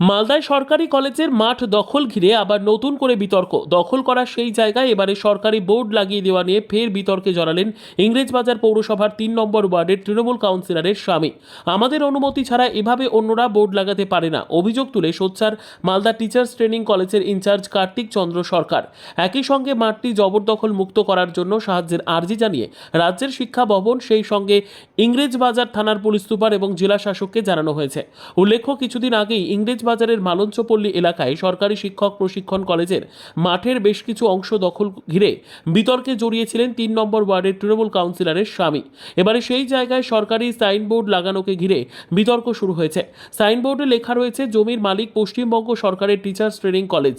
মালদায় সরকারি কলেজের মাঠ দখল ঘিরে আবার নতুন করে বিতর্ক। দখল করা সেই জায়গায় এবারে সরকারি বোর্ড লাগিয়ে দেওয়া নিয়ে ফের বিতর্কে জড়ালেন ইংরেজবাজার পৌরসভার তিন নম্বর ওয়ার্ডের তৃণমূল কাউন্সিলরের স্বামী। আমাদের অনুমতি ছাড়া এভাবে অন্যরা বোর্ড লাগাতে পারে না। অভিযোগ তুলে সোচ্চার মালদা টিচার্স ট্রেনিং কলেজের ইনচার্জ কার্তিক চন্দ্র সরকার। একই সঙ্গে মাঠটি জবরদখল মুক্ত করার জন্য সাহায্যের আর্জি জানিয়ে রাজ্যের শিক্ষা ভবন সেই সঙ্গে ইংরেজবাজার থানার পুলিশ সুপার এবং জেলা শাসককে জানানো হয়েছে। উল্লেখ্য, কিছুদিন আগেই ইংরেজবাজারের মালঞ্চপল্লী এলাকায় সরকারি শিক্ষক প্রশিক্ষণ কলেজের মাঠের বেশ কিছু অংশ দখল ঘিরে বিতর্কে জড়িয়েছিলেন তিন নম্বর ওয়ার্ডের তৃণমূল কাউন্সিলরের স্বামী। এবারে সেই জায়গায় সরকারি সাইনবোর্ড লাগানোকে ঘিরে বিতর্ক শুরু হয়েছে। সাইনবোর্ডে লেখা রয়েছে, জমির মালিক পশ্চিমবঙ্গ সরকারের টিচার্স ট্রেনিং কলেজ।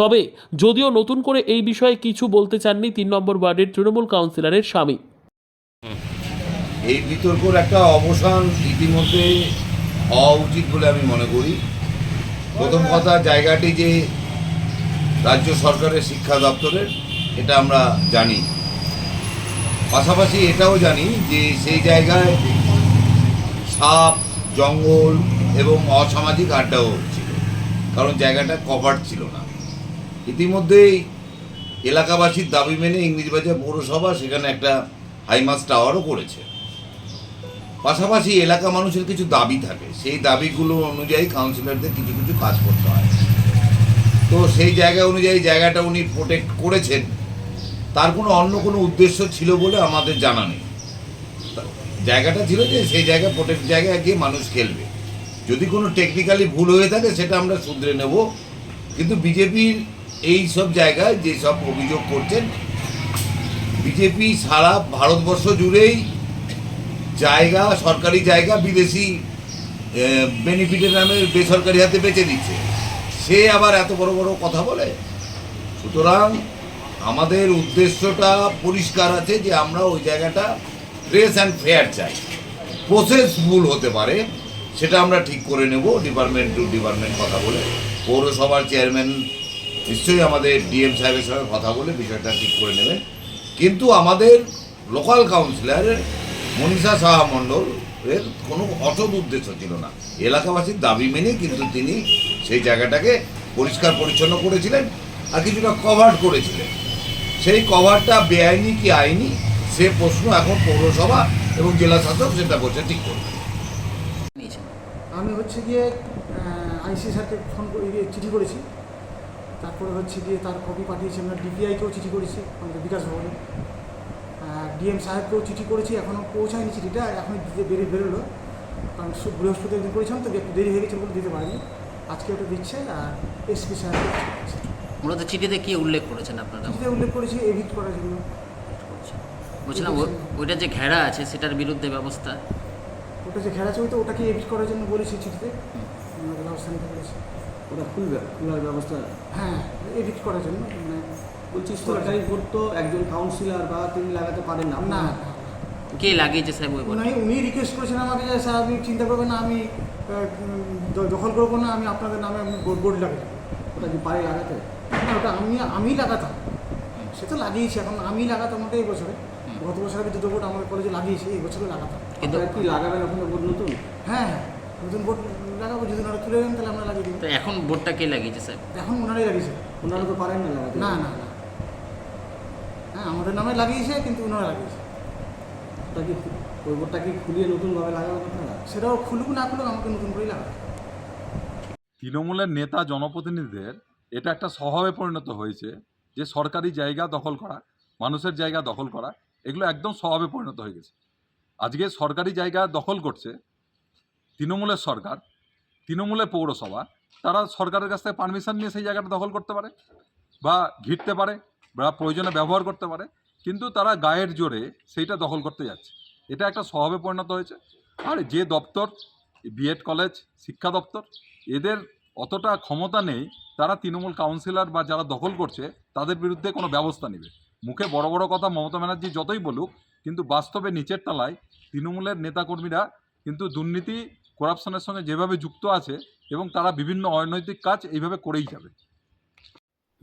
তবে যদিও নতুন করে এই বিষয়ে কিছু বলতে চাননি তিন নম্বর ওয়ার্ডের তৃণমূল কাউন্সিলরের স্বামী। এই বিতর্কর একটা অবসান ইতিমধ্যে হওয়া উচিত বলে আমি মনে করি। প্রথম কথা, জায়গাটি যে রাজ্য সরকারের শিক্ষা দপ্তরের, এটা আমরা জানি। পাশাপাশি এটাও জানি যে সেই জায়গায় সাপ, জঙ্গল এবং অসামাজিক আড্ডাও ছিল, কারণ জায়গাটা কভার ছিল না। ইতিমধ্যেই এলাকাবাসীর দাবি মেনে ইংরেজবাজার পৌরসভা সেখানে একটা হাইমাস টাওয়ারও করেছে। পাশাপাশি এলাকা মানুষের কিছু দাবি থাকে। সেই দাবিগুলো অনুযায়ী কাউন্সিলরদের কিছু কিছু কাজ করতে হয়। তো সেই জায়গা অনুযায়ী জায়গাটা উনি প্রোটেক্ট করেছেন। তার কোনো অন্য কোনো উদ্দেশ্য ছিল বলে আমাদের জানা নেই। জায়গাটা ছিল যে সেই জায়গায় প্রোটেক্ট জায়গায় গিয়ে মানুষ খেলবে। যদি কোনো টেকনিক্যালি ভুল হয়ে থাকে সেটা আমরা শুধরে নেব। কিন্তু বিজেপির এই সব জায়গায় যেসব অভিযোগ করছেন বিজেপি সারা ভারতবর্ষ জুড়েই জায়গা, সরকারি জায়গা বিদেশি বেনিফিটের নামে বেসরকারি হাতে বেচে দিচ্ছে সে আবার এত বড় বড় কথা বলে? সুতরাং আমাদের উদ্দেশ্যটা পরিষ্কার আছে যে আমরা ওই জায়গাটা ফ্রেশ অ্যান্ড ফেয়ার চাই। প্রসেস ভুল হতে পারে, সেটা আমরা ঠিক করে নেব ডিপার্টমেন্ট টু ডিপার্টমেন্ট কথা বলে। পৌরসভার চেয়ারম্যান নিশ্চয়ই আমাদের ডিএম সাহেবের সঙ্গে কথা বলে বিষয়টা ঠিক করে নেবেন। কিন্তু আমাদের লোকাল কাউন্সিলরের মনীষা সাহা মণ্ডল এর কোনো অসৎ উদ্দেশ্য ছিল না। এলাকাবাসীর দাবি মেনে কিন্তু তিনি সেই জায়গাটাকে পরিষ্কার পরিচ্ছন্ন করেছিলেন আর কিছুটা কভার করেছিলেন। সেই কভারটা বেআইনি কি আইনি? সে প্রশ্ন এখন পৌরসভা এবং জেলা শাসক সেটা বসে ঠিক করবে আমি হচ্ছে গিয়ে আইসি স্যারকে ফোন করে ইয়ে চিঠি করেছি। তারপরে হচ্ছে গিয়ে তার কপি পাঠিয়েছি, আমরা ডিপিআইকেও চিঠি করেছি আমাদের বিকাশ ভবনে। ডিএম সাহেবকেও চিঠি করেছি এখনও পৌঁছায়নি চিঠিটা এখন দিতে বেরিয়ে বেরোলো। কারণ সু- বৃহস্পতিবার দিন করেছিলাম তো একটু দেরি হয়ে গেছে বলে দিতে পারিনি। আজকে ওটা দিচ্ছে আর এসপি সাহেবকে। মূলত চিঠিতে কি উল্লেখ করেছেন আপনারা? চিঠিতে উল্লেখ করেছি এভিট করার জন্য। বলছিলাম ওইটা যে ঘেরা আছে সেটার বিরুদ্ধে ব্যবস্থা? ওটা যে ঘেরা ছবি তো ওটাকে এভিট করার জন্য বলেছি চিঠিতে। ব্যবস্থা নিতে বলেছি ওটা খুলবে খোলার ব্যবস্থা? হ্যাঁ এভিট করার জন্য। বলছি সরকারি ভোট তো একজন কাউন্সিলর বা তিনি লাগাতে পারেন না। না কে লাগিয়েছে সাহেব ওই বলে উনি রিকোয়েস্ট করেছেন আমাকে যে স্যার আপনি চিন্তা করবেন না আমি দখল করব না আমি আপনাদের নামে আমি বোর্ড বোর্ড লাগাই ওটা কি পারে লাগাতে? না ওটা আমি আমি লাগাতাম। সে তো লাগিয়েছি এখন আমি লাগাতাম ওটা এই বছরে। গত বছর আমি দুটো বোর্ড আমাদের কলেজে লাগিয়েছি এই বছরে লাগাতাম। কিন্তু কি লাগাবেন ওখানে ভোট নতুন? হ্যাঁ হ্যাঁ। নতুন বোর্ড লাগাবো যদি ওনারা তুলে দেন তাহলে আমরা লাগিয়ে তো এখন বোর্ডটা কে লাগিয়েছে সাহেব এখন ওনারাই লাগিয়েছে। ওনারা তো পারেন না লাগাতে। না না না। হ্যাঁ আমাদের নামে লাগিয়েছে, কিন্তু ওনারা লাগিয়েছে। ওটা কি ওই ভোটটা কি খুলিয়ে নতুনভাবে লাগাবেন আপনারা? সেটাও খুলুক না খুলুক, আমাকে নতুন করেই লাগাবে তৃণমূলের নেতা জনপ্রতিনিধিদের, এটা একটা স্বভাবে পরিণত হয়েছে, যে সরকারি জায়গা দখল করা, মানুষের জায়গা দখল করা, এগুলো একদম স্বভাবে পরিণত হয়ে গেছে। আজকে সরকারি জায়গা দখল করছে তৃণমূলের সরকার, তৃণমূলের পৌরসভা, তারা সরকারের কাছ থেকে পারমিশন নিয়ে সেই জায়গাটা দখল করতে পারে বা ঘিরতে পারে বা প্রয়োজনে ব্যবহার করতে পারে, কিন্তু তারা গায়ের জোরে সেইটা দখল করতে যাচ্ছে। এটা একটা স্বভাবে পরিণত হয়েছে। আর যে দপ্তর, বিএড কলেজ, শিক্ষা দপ্তর, এদের অতটা ক্ষমতা নেই, তারা তৃণমূল কাউন্সিলর বা যারা দখল করছে, তাদের বিরুদ্ধে কোনো ব্যবস্থা নেবে। মুখে বড় বড় কথা মমতা ব্যানার্জি যতই বলুক, কিন্তু বাস্তবে নিচের তলায় তৃণমূলের নেতাকর্মীরা কিন্তু দুর্নীতি করাপশনের সঙ্গে যেভাবে যুক্ত আছে, এবং তারা বিভিন্ন অনৈতিক কাজ এইভাবে করেই যাবে।